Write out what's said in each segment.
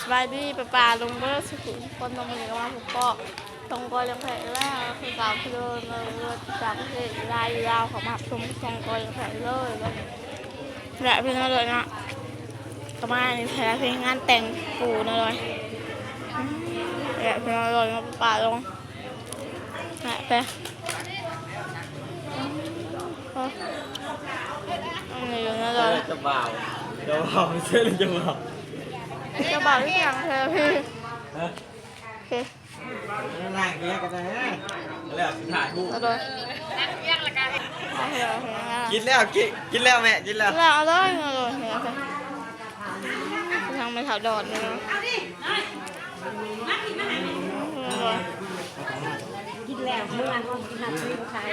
สบายดีปลาปลาลงเบอร์สุขุมคนตรงนี้ก็มาผูกก็ตรงกอยยังแผลแล้วคือเก่าคือเดิมเลยจากประเทศลายยาวเขามาชมตรงกอยยังแผลเลยแล้วแหละเพื่อนเลยนะก็มาในแผลเพลงงานแต่งปู่นะเลยแหละเพื่อนเลยมาป่าลงแหละไปอันนี้อยู่นะเลยจะบ่าวจะบ่าวไม่ใช่หรือจะบ่าว จะบอกที่ยังเธอพี่ฮะโอเคนั่งเงี้ยกันนะฮะแล้วถ่ายรูปเอาเลยเอาเลยเอาเลยกินแล้วกินกินแล้วแม่กินแล้วแล้วเอาเลยเอาเลยเอาเลยทางไม่ถาวดอดเลยนะเอาเลย กินแล้วเมื่อวานก็กินหัดซื้อขาย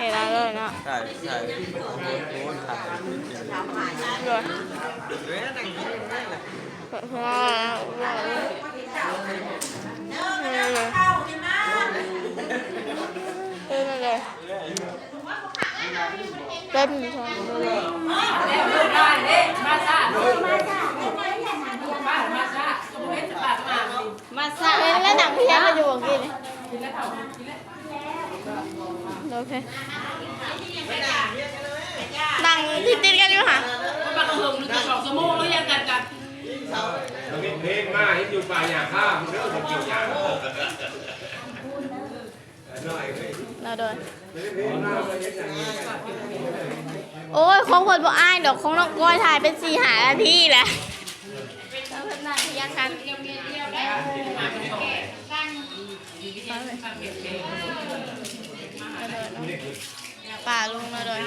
เห็นแล้วเลยนะถ่ายถ่ายโอ้ถ่ายเลยเว้ยนั่งกินนั่งเลยเพื่อว่าเลยเออเลยเต้นอยู่ทางเลยมาซาเล่นแล้วหนังเพี้ยนมาอยู่กินโอเค นั่งติดติดๆกันอยู่ค่ะบักเหิงหรือจะสองสมองหรือยังกันกันเพลงมาเห็นอยู่ป่าหญ้าข้ามเรื่องจะเกี่ยวหญ้าหน่อยเว้ยเราโดนเพลงมาเห็นอย่างนี้โอ้ยของคนบ่อ้ายดอกของน้องก้อยถ่ายเป็นสี่หานาทีแหละแล้วเพิ่นนั่งเที่ยงกัน ป่าลุงเราโดย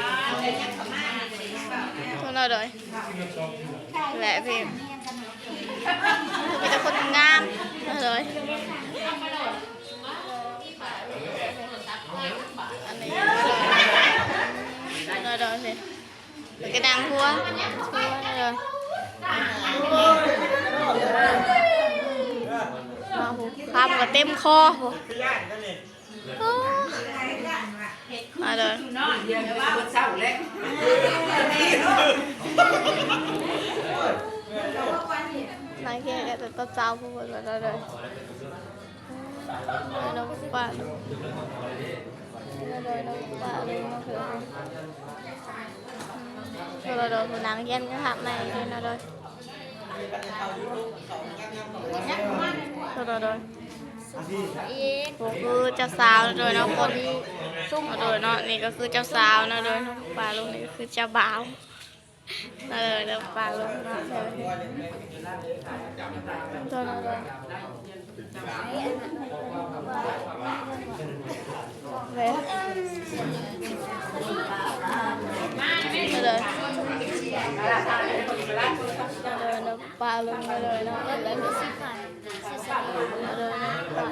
ทุนเราโดยแหละพี่มีแต่คนงามเราโดยอันนี้เราโดยสิกระดังหัวหัวเราโดยมาหูคำก็เต็มคอโอ้มา เลยนอนเดียวว่าบนเสาแล้วนายแค่แต่ต้นเจ้าพูดมาแล้วเลยน้องป้าเลยน้องป้าเลยน้องเสือคือเราโดนนางเย็นก็ทำไม่เลยนะโดยเราโดน ก็คือเจ้าสาวโดยน้องคนซุ่มโดยเนาะนี่ก็คือเจ้าสาวนะโดยน้องป้าลุงนี่คือเจ้าบ่าวนะเลยน้องป้าลุงนะตัวนั้นเลยเลยเลย เลยน้องป้าลุงมาเลยนะแล้วก็สิผ่านมาเลยน้องป้า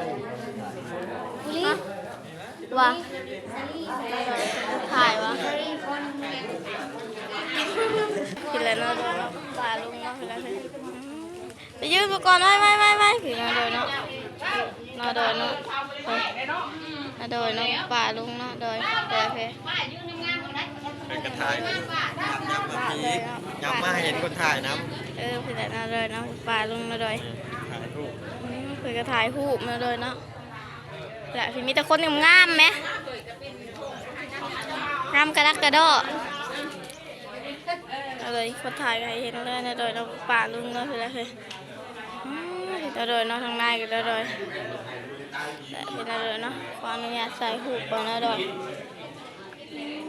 ฮะว่าถ่ายวะกินแล้วเนาะเดี๋ยเนาะป้าลุงเนาะกินแล้วไปยืนมาก่อนไม่ไม่ไม่ไม่กินแล้วเดี๋ยวเนาะเนาะเดี๋ยเนาะเฮ้ยเนาะเดี๋ยเนาะป้าลุงเนาะเดี๋ยวเดี๋ยวเพ่ เป็นกระถ่ายย้ำมาพีย้ำมาเห็นคนถ่ายน้เออพี่แต่น่าเลยเนาะป่าลุงมาเลยำถ่ายรูปอืมเพื่อก็ถ่ายรูปมาเลยเนาะแต่พี่มีแต่คนงามๆไหมงามกระดักกระดอเอาเลยคนถ่ายให้เห็นเลยนะโดยเนาะป่าลุงเนาะพี่แล้วคืออืมเห็นแต่โดยเนาะทางในก็ได้โดยแต่พี่น่าเลยเนาะขออนุญาตใส่หูปก่อนนะโดยเอา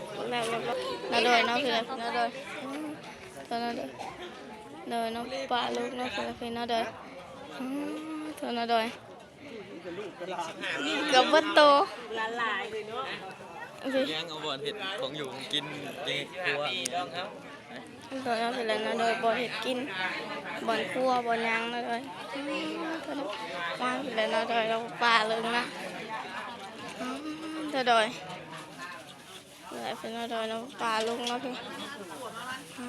าตรงเนาะดอยน่าดอยเห็นแล้วน่าดองเนาะเห็นอะไรน่าดอยอะไรพี่เห็นทั่วโลกกราโอ้ยไปวางกล้องนังคอยน่าดอยถ่ายข้อแล้วแล้วน่าดอยเนาะคืออะไรน่าดอยตัวน่าดอยเดินน้องปลาลูกน้องฟิลิปปินส์เดินอืมเท่านั้นเดินเกือบวัดโตละลายเลยเนาะเลี้ยงเอาบ่อนเห็ดของอยู่ของกินยังครัวเดินน้องฟิลิปปินส์เดินบ่เห็ดกินบอนครัวบอนยังนะเลยอืมมาเลยนะเลยเราป่าเลยนะเธอโดย เลยเป็นนะโดยเราป่าลุงนะพี่อื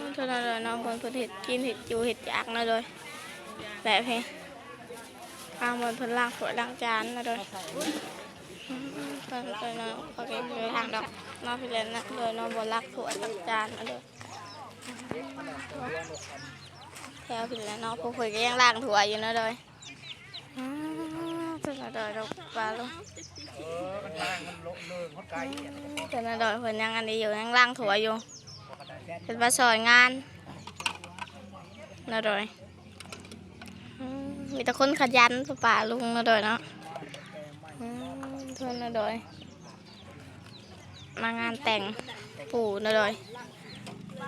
มเธอนะโดยน้องคนเพิ่นเห็ดกินเห็ดอยู่เห็ดยากนะเลยแบบพี่ข้างบนเพิ่นล้างถ้วยล้างจานนะเลยเพิ่นเพิ่นเนาะโอเคคือทางดอกน้องพี่เล่นนะเลยน้องบนลักถ้วยล้างจานนะเลยแถวผิดแล้วเนาะพวกคุยก็ยังล่างถั่วอยู่นะเลย โดยอืมจะนะโดยเราปลาลงจะนะโดยเพิ่นยังอันนี้อยู่ยังล่างถั่วอยู่เป็นปลาซอยงานนะโดยอืมมีแต่คนขยันปลาลุงนะโดยเนาะอืมเพื่อนนะโดยมางานแต่งปู่นะโดย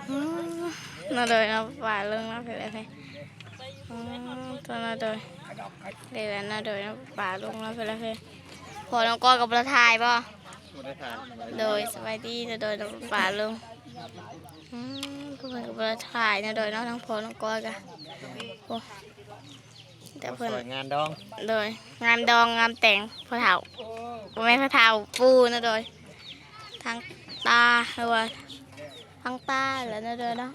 อืมน่าเลยนะป่าเรื่องน่าเป็นอะไร อืมตัวน่าเลยเดี๋ยวน่าเลยนะป่าลุงน่าเป็นอะไรพอน้องก้อยกับประทายป่ะบ่ได้ทานโดยสบายดีนะโดยน้องป่าลุงอืมเพื่อนกับประทายนะโดยน้องทั้งพอน้องก้อยกันโอ้แต่เพื่อนสวยงานดองโดยงานดองงานแต่งพอเฒ่าไม่พอเฒ่าปูนะโดยทางตาหรือว่าทางตาแล้วนะโดยเนาะ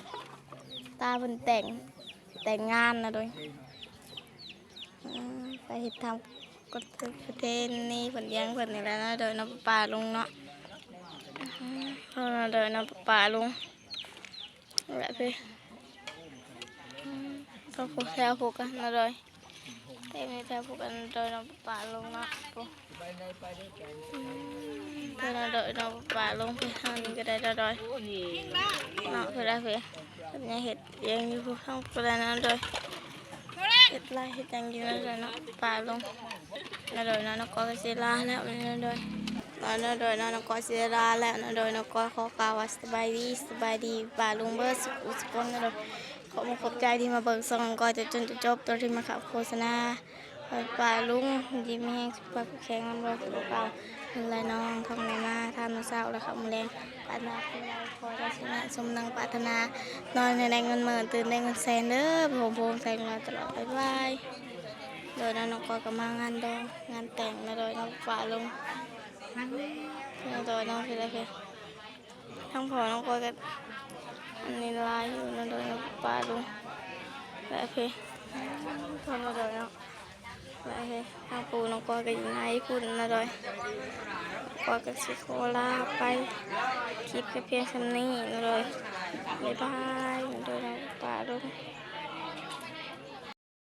ตาเป็นแต่ง แต่งงานนะโดยอืมไปเห็ดทำกฎประเทศนี้ผลยังผลนี่แล้วนะโดยน้ำป่าลุงเนาะเพราะโดยน้ำป่าลุงแบบพี่ก็ผูกแถวผูกกันนะโดยเต็มในแถวผูกกันโดยน้ำป่าลุงเนาะ ปุ๊บอืมเพื่อนโดยน้ำป่าลงไปทางนี้ก็ได้นะโดยเนาะเพื่อได้เพื่อนเป็นยังเห็ดยังอยู่ข้างประนั้นโดยเห็ดลายเห็ดยังอยู่นั่นโดยเนาะป่าลงนั่นโดยเนาะนกกอเซลาแล้วนั่นโดยนั่นโดยเนาะนกกอเซลาแล้วนั่นโดยนกกอขอกล่าวสบายดีสบายดีป่าลงเบิร์สุขสกลนั่นโดยขอบคุณขอบใจที่มาเบิกส่งก่อนจะจนจะจบตัวที่มาขับโฆษณา ป่าลุงยิ้มแห้งสุขภาพแข็งแรงรอยสุขภาเป็นไรน้องทำไงมาทำมาเศร้าแล้วครับมแรงปรานาคุณเราขอได้ชนะสมนังปรารถนานอนในได้เงินหมื่นตื่นได้เงินแสนเด้อผมผมใส่เงินตลอดไปบายโดยน้องกอยก็มางานดองงานแต่งนะโดยน้องฝ่าลงนะโดยน้องคืออะไรคือทั้งพอน้องกอยก็อันนี้ลายอยู่นะโดยน้องฝ่าลงและคือทนนะโดยน้องและคื องปูน้องกอยก็อยู่ในคุณนะโดยกอยก็สิโคลาไปคลิปแค่เพียงคำนี้นะโดยบ๊ายบายเหมือนเดิมป่าลูก